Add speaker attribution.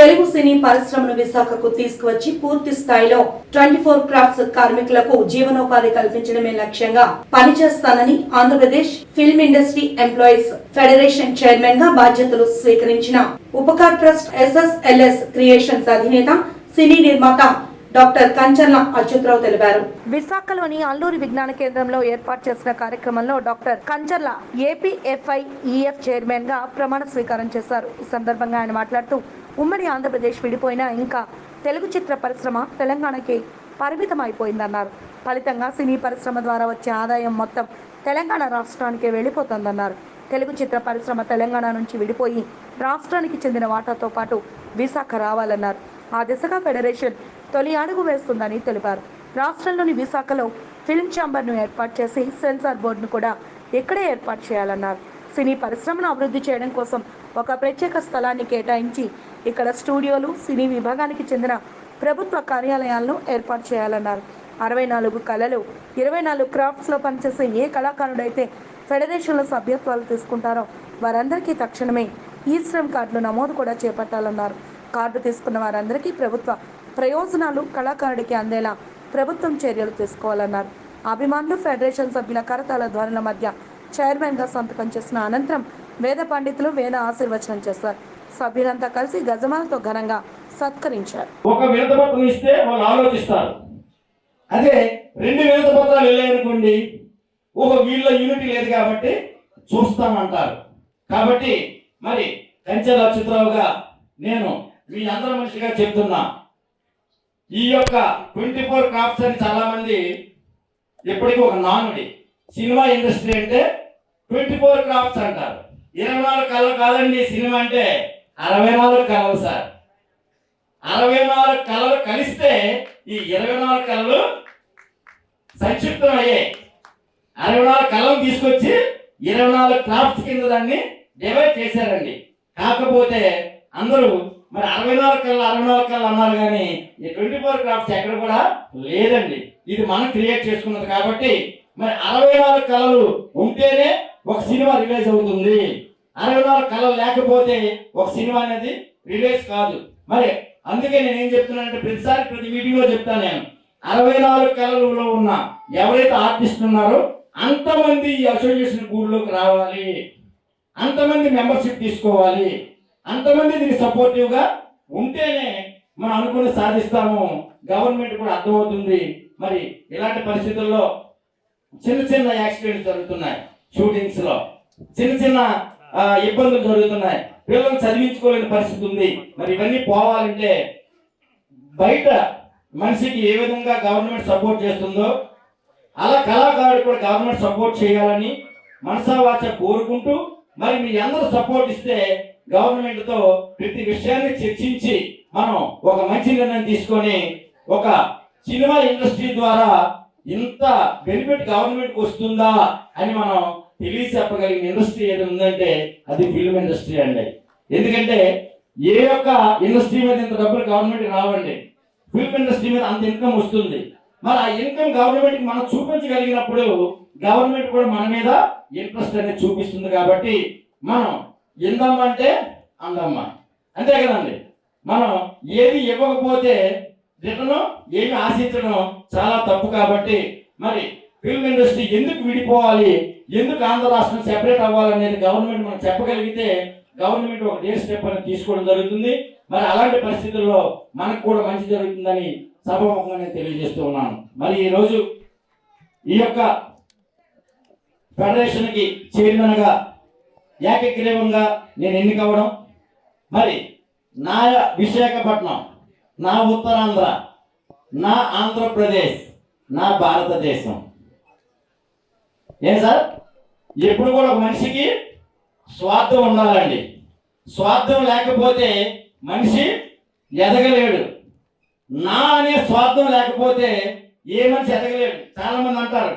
Speaker 1: తెలుగు సినీ పరిశ్రమను విశాఖకు తీసుకువచ్చి పూర్తి స్థాయిలో ట్వంటీ ఫోర్ క్రాఫ్ట్స్ కార్మికులకు జీవనోపాధి కల్పించడమే లక్ష్యంగా పనిచేస్తానని Andhra Pradesh film industry employees federation చైర్మన్గా బాధ్యతలు స్వీకరించిన ఉపకార్ ట్రస్ట్ ఎస్ఎస్ఎల్ఎస్ క్రియేషన్స్ అధినేత సినీ నిర్మాత డాక్టర్ కంచర్ల అచ్యుతరావు తెలిపారు. విశాఖలోని అల్లూరి విజ్ఞాన కేంద్రంలో ఏర్పాటు చేసిన కార్యక్రమంలో డాక్టర్ కంచర్ల ఏపీఎఫ్ఐ ఈఎఫ్ చైర్మన్గా ప్రమాణ స్వీకారం చేశారు. ఈ సందర్భంగా ఆయన మాట్లాడుతూ ఉమ్మడి ఆంధ్రప్రదేశ్ విడిపోయినా ఇంకా తెలుగు చిత్ర పరిశ్రమ తెలంగాణకి పరిమితం అయిపోయిందన్నారు ఫలితంగా సినీ పరిశ్రమ ద్వారా వచ్చే ఆదాయం మొత్తం తెలంగాణ రాష్ట్రానికే వెళ్ళిపోతుందన్నారు. తెలుగు చిత్ర పరిశ్రమ తెలంగాణ నుంచి విడిపోయి రాష్ట్రానికి చెందిన వాటాతో పాటు విశాఖ రావాలన్నారు. ఆ దిశగా ఫెడరేషన్ తొలి అడుగు వేస్తుందని తెలిపారు. రాష్ట్రంలోని విశాఖలో ఫిల్మ్ ఛాంబర్ను ఏర్పాటు చేసి సెన్సార్ బోర్డును కూడా ఇక్కడే ఏర్పాటు చేయాలన్నారు. సినీ పరిశ్రమను అభివృద్ధి చేయడం కోసం ఒక ప్రత్యేక స్థలాన్ని కేటాయించి ఇక్కడ స్టూడియోలు సినీ విభాగానికి చెందిన ప్రభుత్వ కార్యాలయాలను ఏర్పాటు చేయాలన్నారు. అరవై నాలుగు కళలు ఇరవై నాలుగు క్రాఫ్ట్స్లో పనిచేసే ఏ కళాకారుడైతే ఫెడరేషన్లో సభ్యత్వాలు తీసుకుంటారో వారందరికీ తక్షణమే ఈ శ్రమ్ కార్డులు నమోదు కూడా చేపట్టాలన్నారు. కార్డు తీసుకున్న వారందరికీ ప్రభుత్వ ప్రయోజనాలు కళాకారుడికి అందేలా ప్రభుత్వం చర్యలు తీసుకోవాలన్నారు. అభిమానులు ఫెడరేషన్ సభ్యుల కరతాల ధ్వనుల మధ్య చైర్మన్గా సంతకం చేసిన అనంతరం వేద పండితులు వేద ఆశీర్వచనం చేశారు. సభ్యులంతా కలిసి గజమాలతో ఘనంగా సత్కరించారు.
Speaker 2: ఒక వినతపత్రం ఇస్తే వాళ్ళు ఆలోచిస్తారు. అదే రెండు వినతపత్రాలు వెళ్ళాయనుకోండి ఒక వీళ్ళ యూనిటీ లేదు కాబట్టి చూస్తామంటారు. కాబట్టి మరి కంచెల అచ్యుతరావుగా నేను మీ అందరి మనిషిగా చెప్తున్నా. ఈ యొక్క ట్వంటీ ఫోర్ క్రాఫ్ట్స్ అని చాలా మంది ఎప్పటికీ ఒక నానుడి. సినిమా ఇండస్ట్రీ అంటే ట్వంటీ ఫోర్ క్రాఫ్ట్స్ అంటారు. ఇరవై నాలుగు కాలం కాదండి సినిమా అంటే. అరవై నాలుగు కళలు సార్. అరవై నాలుగు కళలు కలిస్తే ఈ ఇరవై నాలుగు కళలు సంక్షిప్తం అయ్యాయి అరవై నాలుగు కళలు తీసుకొచ్చి ఇరవై నాలుగు క్రాఫ్ట్స్ కింద దాన్ని డివైడ్ చేశారండి. కాకపోతే అందరూ మరి అరవై నాలుగు కళ్ళు అరవై నాలుగు కళ్ళు అన్నారు కానీ ఈ ట్వంటీ ఫోర్ క్రాఫ్ట్స్ ఎక్కడ కూడా లేదండి. ఇది మనం క్రియేట్ చేసుకున్నది కాబట్టి మరి అరవై నాలుగు కళలు ఉంటేనే ఒక సినిమా రిలీజ్ అవుతుంది. అరవై నాలుగు లేకపోతే ఒక సినిమా అనేది రిలీజ్ కాదు. మరి అందుకే నేను చెప్తున్నానంటే ప్రతిసారి ప్రతి మీటింగ్లో చెప్తాను నేను. అరవై నాలుగు కళలలో ఉన్న ఎవరైతే ఆర్టిస్ట్ ఉన్నారో అంతమంది ఈ అసోసియేషన్ గూడ్లోకి రావాలి. అంతమంది మెంబర్షిప్ తీసుకోవాలి. అంతమంది దీనికి సపోర్టివ్గా ఉంటేనే మనం అనుకుని సాధిస్తాము. గవర్నమెంట్ కూడా అర్థమవుతుంది. మరి ఇలాంటి పరిస్థితుల్లో చిన్న చిన్న యాక్సిడెంట్స్ జరుగుతున్నాయి. షూటింగ్స్లో చిన్న చిన్న ఇబ్బందులు జరుగుతున్నాయి. పిల్లలు చదివించుకోలేని పరిస్థితి ఉంది. మరి ఇవన్నీ పోవాలంటే బయట మనిషికి ఏ విధంగా గవర్నమెంట్ సపోర్ట్ చేస్తుందో అలా కళాకారుడు కూడా గవర్నమెంట్ సపోర్ట్ చేయాలని మనసావాచ కోరుకుంటూ మరి మీ అందరూ సపోర్ట్ ఇస్తే గవర్నమెంట్తో ప్రతి విషయాన్ని చర్చించి మనం ఒక మంచి నిర్ణయం తీసుకొని ఒక సినిమా ఇండస్ట్రీ ద్వారా ఇంత బెనిఫిట్ గవర్నమెంట్ వస్తుందా అని మనం తెలియ చెప్పగలిగిన ఇండస్ట్రీ ఏది ఉందంటే అది ఫిల్మ్ ఇండస్ట్రీ అండి. ఎందుకంటే ఏ యొక్క ఇండస్ట్రీ మీద ఇంత డబ్బులు గవర్నమెంట్ రావండి. ఫిల్మ్ ఇండస్ట్రీ మీద అంత ఇన్కమ్ వస్తుంది. మరి ఆ ఇన్కమ్ గవర్నమెంట్ మనం చూపించగలిగినప్పుడు గవర్నమెంట్ కూడా మన మీద ఇంట్రెస్ట్ అనేది చూపిస్తుంది కాబట్టి మనం ఇందమ్మంటే అందమ్మ అంతే కదండి. మనం ఏది ఇవ్వకపోతే రిటర్న్ ఏమి ఆశించడం చాలా తప్పు కాబట్టి మరి ఫిల్మ్ ఇండస్ట్రీ ఎందుకు విడిపోవాలి? ఎందుకు ఆంధ్ర రాష్ట్రం సెపరేట్ అవ్వాలనేది గవర్నమెంట్ మనం చెప్పగలిగితే గవర్నమెంట్ ఒక డే స్టెప్ అని తీసుకోవడం జరుగుతుంది. మరి అలాంటి పరిస్థితుల్లో మనకు కూడా మంచి జరుగుతుందని సభాముఖంగా నేను తెలియజేస్తూ ఉన్నాను. మరి ఈరోజు ఈ యొక్క ఫెడరేషన్కి చైర్మన్గా ఏకగ్రీవంగా నేను ఎన్నికవ్వడం. మరి నా విశాఖపట్నం నా ఉత్తరాంధ్ర నా ఆంధ్రప్రదేశ్ నా భారతదేశం. ఏం సార్? ఎప్పుడు కూడా ఒక మనిషికి స్వార్థం ఉండాలండి. స్వార్థం లేకపోతే మనిషి ఎదగలేడు. నా అనే స్వార్థం లేకపోతే ఏ మనిషి ఎదగలేడు. చాలా మంది అంటారు